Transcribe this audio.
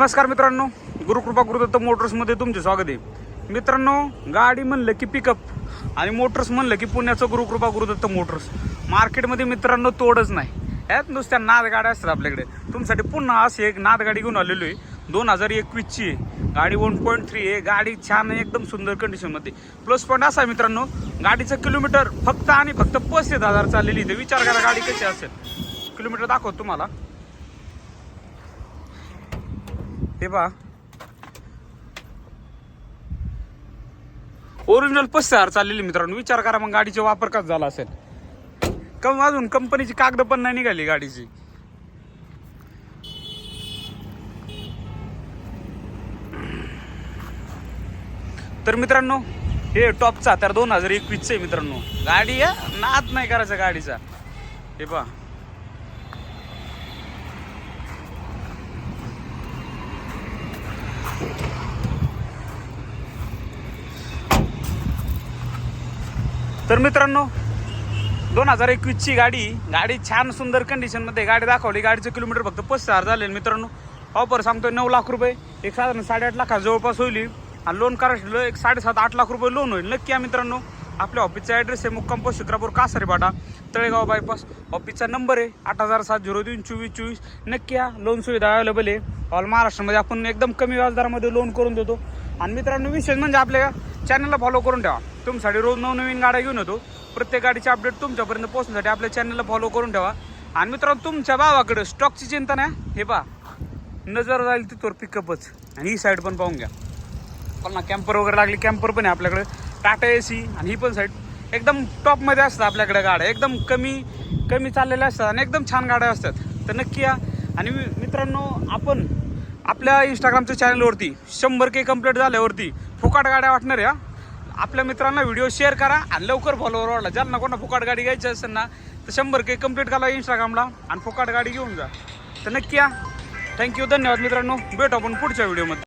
नमस्कार मित्रांनो गुरुकृपा गुरुदत्त मोटर्समध्ये तुमचे स्वागत आहे. मित्रांनो गाडी म्हणलं की पिकअप आणि मोटर्स म्हणलं की पुण्याचं गुरुकृपा गुरुदत्त मोटर्स मार्केटमध्ये मित्रांनो तोडच नाही. यात नुसत्या नाद गाड्या असतात आपल्याकडे. तुमच्यासाठी पुन्हा अशी एक नाद गाडी घेऊन आलेलो आहे. दोन हजार एकवीसची आहे. गाडी वन पॉईंट थ्री आहे. गाडी छान आहे एकदम सुंदर कंडिशनमध्ये प्लस पॉईंट असा आहे मित्रांनो गाडीचं किलोमीटर फक्त आणि फक्त पस्तीस हजार चाललेली इथे विचार करा गाडी कशी असेल. किलोमीटर दाखवतो तुम्हाला. हे पहा. ओरिजिनल पस्तीस हजार चाललेली मित्रांनो. विचार करा मग गाडीचा वापर कसा झाला असेल. कम अजून कंपनीची कागद पण नाही निघाली गाडीची. तर मित्रांनो हे टॉपचा तर दोन हजार एकवीसचा आहे मित्रांनो. गाडी आहे नाद नाही करायचा गाडीचा. हे पहा. तर मित्रांनो दोन हजार एकवीसची गाडी गाडी छान सुंदर कंडिशनमध्ये गाडी दाखवली. गाडीचं किलोमीटर फक्त पस्तीस हजार झाले. मित्रांनो ऑफर सांगतोय नऊ लाख रुपये. एक साधारण साडेआठ लाखा जवळपास होईल. आणि लोन करायचं एक साडेसात आठ लाख रुपये लोन होईल. नक्की या मित्रांनो आपल्या ऑफिसचा ॲड्रेस आहे मुक्काम post Shukrapur Kasari Bata Talegaon bypass. ऑफिसचा नंबर आहे आठ हजार सात झिरो तीन चोवीस चोवीस. नक्की या लोन सुविधा अवेलेबल आहे. ऑल महाराष्ट्रामध्ये आपण एकदम कमी व्याजदरामध्ये लोन करून देतो. आणि मित्रांनो विशेष म्हणजे आपल्या चॅनलला फॉलो करून ठेवा. तुमच्यासाठी रोज नवनवीन गाड्या घेऊन येतो. प्रत्येक गाडीचे अपडेट तुमच्यापर्यंत पोहोचण्यासाठी आपल्या चॅनलला फॉलो करून ठेवा. आणि मित्रांनो तुमच्या भावाकडं स्टॉकची चिंता नाही. हे पहा. नजर जाईल तिथवर पिकअपच आणि ही साईड पण पाहून घ्या. पण ना कॅम्पर वगैरे लागली कॅम्पर पण आहे आपल्याकडे. टाटा ए सी आणि ही पण साईड एकदम टॉपमध्ये असतात आपल्याकडे गाड्या. एकदम कमी कमी चाललेल्या असतात आणि एकदम छान गाड्या असतात. तर नक्की या. आणि मित्रांनो आपण आपल्या इंस्टाग्रामच्या चॅनलवरती शंभर के कंप्लीट झाल्यावरती फुकाट गाड्या वाटणार या. आपल्या मित्रांना व्हिडिओ शेअर करा आणि लवकर फॉलोवर वाढला. ज्यांना कोणा फुकाट गाडी घ्यायची असेल ना तर शंभर के कंप्लीट करा इंस्टाग्रामला आणि फुकाट गाडी घेऊन जा. तर नक्की या. थँक्यू धन्यवाद मित्रांनो. भेटू आपण पुढच्या व्हिडिओमध्ये